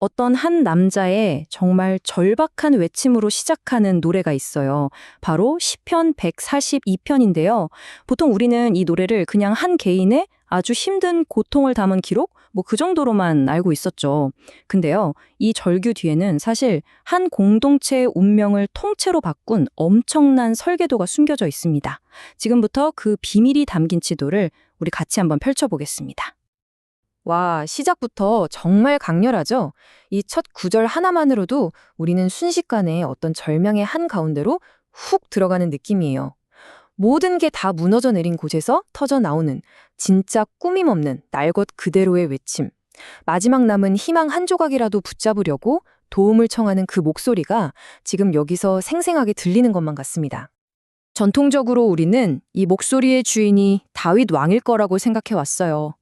어떤 한 남자의 정말 절박한 외침으로 시작하는 노래가 있어요. 바로 시편 142편인데요. 보통 우리는 이 노래를 그냥 한 개인의 아주 힘든 고통을 담은 기록 뭐 그 정도로만 알고 있었죠. 근데요. 이 절규 뒤에는 사실 한 공동체의 운명을 통째로 바꾼 엄청난 설계도가 숨겨져 있습니다. 지금부터 그 비밀이 담긴 지도를 우리 같이 한번 펼쳐보겠습니다. 와, 시작부터 정말 강렬하죠? 이 첫 구절 하나만으로도 우리는 순식간에 어떤 절명의 한 가운데로 훅 들어가는 느낌이에요. 모든 게 다 무너져 내린 곳에서 터져 나오는 진짜 꾸밈 없는 날 것 그대로의 외침. 마지막 남은 희망 한 조각이라도 붙잡으려고 도움을 청하는 그 목소리가 지금 여기서 생생하게 들리는 것만 같습니다. 전통적으로 우리는 이 목소리의 주인이 다윗 왕일 거라고 생각해 왔어요.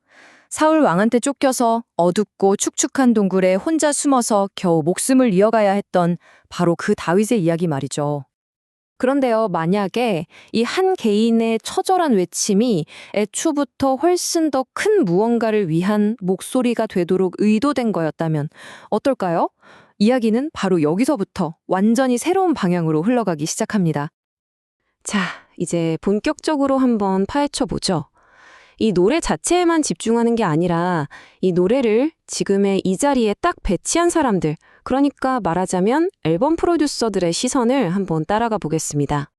사울 왕한테 쫓겨서 어둡고 축축한 동굴에 혼자 숨어서 겨우 목숨을 이어가야 했던 바로 그 다윗의 이야기 말이죠. 그런데요, 만약에 이 한 개인의 처절한 외침이 애초부터 훨씬 더 큰 무언가를 위한 목소리가 되도록 의도된 거였다면 어떨까요? 이야기는 바로 여기서부터 완전히 새로운 방향으로 흘러가기 시작합니다. 자, 이제 본격적으로 한번 파헤쳐 보죠. 이 노래 자체에만 집중하는 게 아니라 이 노래를 지금의 이 자리에 딱 배치한 사람들, 그러니까 말하자면 앨범 프로듀서들의 시선을 한번 따라가 보겠습니다.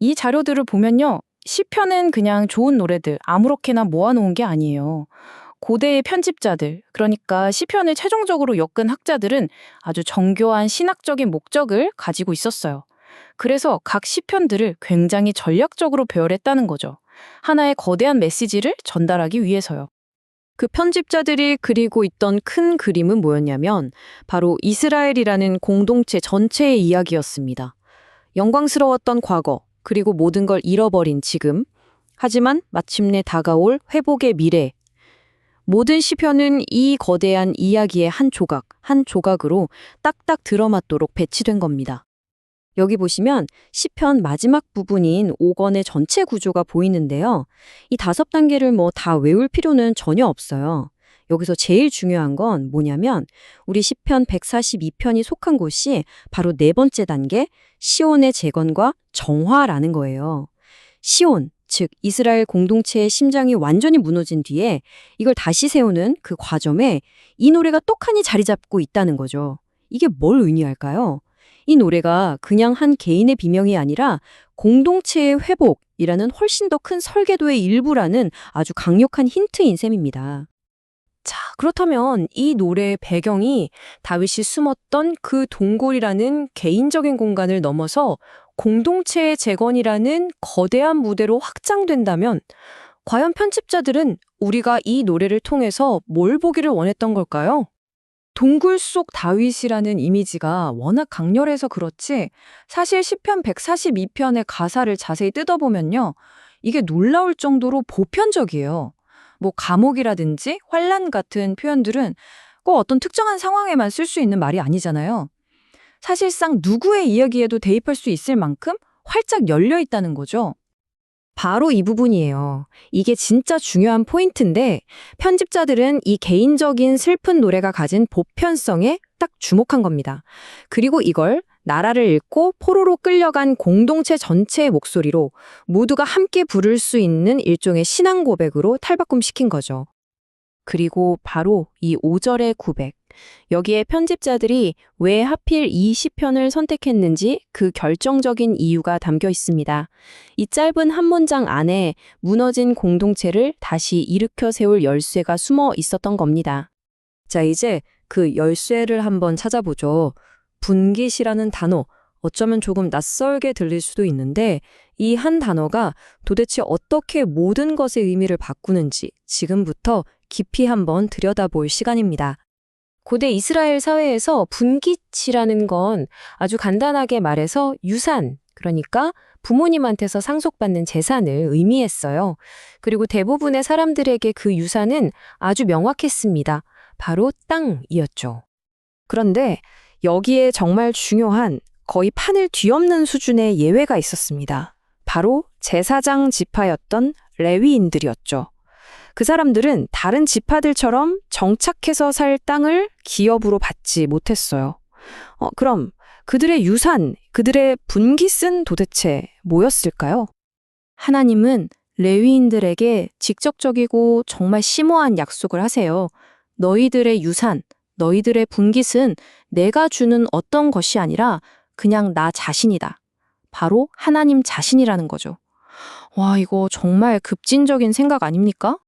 이 자료들을 보면요. 시편은 그냥 좋은 노래들 아무렇게나 모아놓은 게 아니에요. 고대의 편집자들, 그러니까 시편을 최종적으로 엮은 학자들은 아주 정교한 신학적인 목적을 가지고 있었어요. 그래서 각 시편들을 굉장히 전략적으로 배열했다는 거죠. 하나의 거대한 메시지를 전달하기 위해서요. 그 편집자들이 그리고 있던 큰 그림은 뭐였냐면 바로 이스라엘이라는 공동체 전체의 이야기였습니다. 영광스러웠던 과거, 그리고 모든 걸 잃어버린 지금, 하지만 마침내 다가올 회복의 미래. 모든 시편은 이 거대한 이야기의 한 조각, 한 조각으로 딱딱 들어맞도록 배치된 겁니다. 여기 보시면 시편 마지막 부분인 5권의 전체 구조가 보이는데요. 이 다섯 단계를 뭐 다 외울 필요는 전혀 없어요. 여기서 제일 중요한 건 뭐냐면 우리 시편 142편이 속한 곳이 바로 네 번째 단계 시온의 재건과 정화라는 거예요. 시온, 즉 이스라엘 공동체의 심장이 완전히 무너진 뒤에 이걸 다시 세우는 그 과정에 이 노래가 똑하니 자리 잡고 있다는 거죠. 이게 뭘 의미할까요? 이 노래가 그냥 한 개인의 비명이 아니라 공동체의 회복이라는 훨씬 더 큰 설계도의 일부라는 아주 강력한 힌트인 셈입니다. 자, 그렇다면 이 노래의 배경이 다윗이 숨었던 그 동굴이라는 개인적인 공간을 넘어서 공동체의 재건이라는 거대한 무대로 확장된다면 과연 편집자들은 우리가 이 노래를 통해서 뭘 보기를 원했던 걸까요? 동굴 속 다윗이라는 이미지가 워낙 강렬해서 그렇지 사실 시편 142편의 가사를 자세히 뜯어보면요. 이게 놀라울 정도로 보편적이에요. 뭐 감옥이라든지 환란 같은 표현들은 꼭 어떤 특정한 상황에만 쓸 수 있는 말이 아니잖아요. 사실상 누구의 이야기에도 대입할 수 있을 만큼 활짝 열려 있다는 거죠. 바로 이 부분이에요. 이게 진짜 중요한 포인트인데 편집자들은 이 개인적인 슬픈 노래가 가진 보편성에 딱 주목한 겁니다. 그리고 이걸 나라를 잃고 포로로 끌려간 공동체 전체의 목소리로 모두가 함께 부를 수 있는 일종의 신앙 고백으로 탈바꿈시킨 거죠. 그리고 바로 이 5절의 구백. 여기에 편집자들이 왜 하필 이 시편을 선택했는지 그 결정적인 이유가 담겨 있습니다. 이 짧은 한 문장 안에 무너진 공동체를 다시 일으켜 세울 열쇠가 숨어 있었던 겁니다. 자, 이제 그 열쇠를 한번 찾아보죠. 분깃이라는 단어. 어쩌면 조금 낯설게 들릴 수도 있는데 이 한 단어가 도대체 어떻게 모든 것의 의미를 바꾸는지 지금부터 깊이 한번 들여다볼 시간입니다. 고대 이스라엘 사회에서 분깃이라는 건 아주 간단하게 말해서 유산, 그러니까 부모님한테서 상속받는 재산을 의미했어요. 그리고 대부분의 사람들에게 그 유산은 아주 명확했습니다. 바로 땅이었죠. 그런데 여기에 정말 중요한 거의 판을 뒤엎는 수준의 예외가 있었습니다. 바로 제사장 지파였던 레위인들이었죠. 그 사람들은 다른 지파들처럼 정착해서 살 땅을 기업으로 받지 못했어요. 어, 그럼 그들의 유산, 그들의 분깃은 도대체 뭐였을까요? 하나님은 레위인들에게 직접적이고 정말 심오한 약속을 하세요. 너희들의 유산, 너희들의 분깃은 내가 주는 어떤 것이 아니라 그냥 나 자신이다. 바로 하나님 자신이라는 거죠. 와, 이거 정말 급진적인 생각 아닙니까?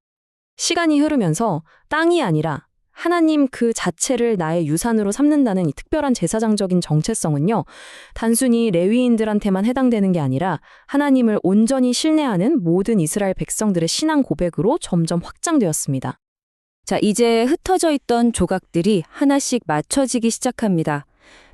시간이 흐르면서 땅이 아니라 하나님 그 자체를 나의 유산으로 삼는다는 이 특별한 제사장적인 정체성은요, 단순히 레위인들한테만 해당되는 게 아니라 하나님을 온전히 신뢰하는 모든 이스라엘 백성들의 신앙 고백으로 점점 확장되었습니다. 자, 이제 흩어져 있던 조각들이 하나씩 맞춰지기 시작합니다.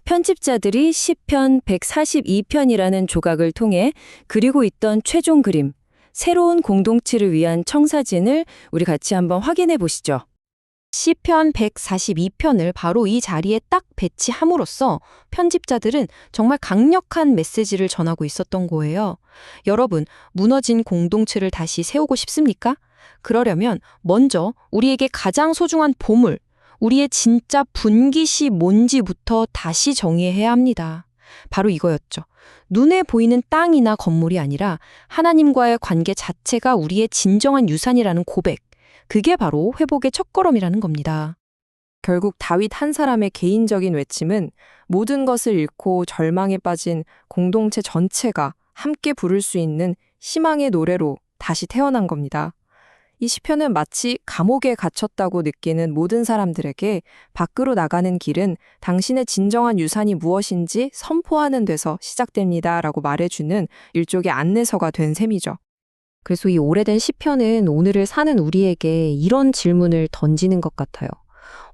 편집자들이 시편 142편이라는 조각을 통해 그리고 있던 최종 그림, 새로운 공동체를 위한 청사진을 우리 같이 한번 확인해 보시죠. 시편 142편을 바로 이 자리에 딱 배치함으로써 편집자들은 정말 강력한 메시지를 전하고 있었던 거예요. 여러분, 무너진 공동체를 다시 세우고 싶습니까? 그러려면 먼저 우리에게 가장 소중한 보물, 우리의 진짜 분깃이 뭔지부터 다시 정의해야 합니다. 바로 이거였죠. 눈에 보이는 땅이나 건물이 아니라 하나님과의 관계 자체가 우리의 진정한 유산이라는 고백. 그게 바로 회복의 첫걸음이라는 겁니다. 결국 다윗 한 사람의 개인적인 외침은 모든 것을 잃고 절망에 빠진 공동체 전체가 함께 부를 수 있는 희망의 노래로 다시 태어난 겁니다. 이 시편은 마치 감옥에 갇혔다고 느끼는 모든 사람들에게 밖으로 나가는 길은 당신의 진정한 유산이 무엇인지 선포하는 데서 시작됩니다 라고 말해주는 일종의 안내서가 된 셈이죠. 그래서 이 오래된 시편은 오늘을 사는 우리에게 이런 질문을 던지는 것 같아요.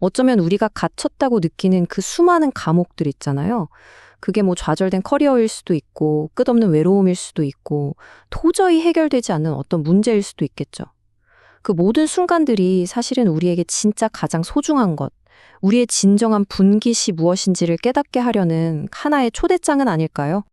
어쩌면 우리가 갇혔다고 느끼는 그 수많은 감옥들 있잖아요. 그게 뭐 좌절된 커리어일 수도 있고, 끝없는 외로움일 수도 있고, 도저히 해결되지 않는 어떤 문제일 수도 있겠죠. 그 모든 순간들이 사실은 우리에게 진짜 가장 소중한 것, 우리의 진정한 분깃이 무엇인지를 깨닫게 하려는 하나의 초대장은 아닐까요?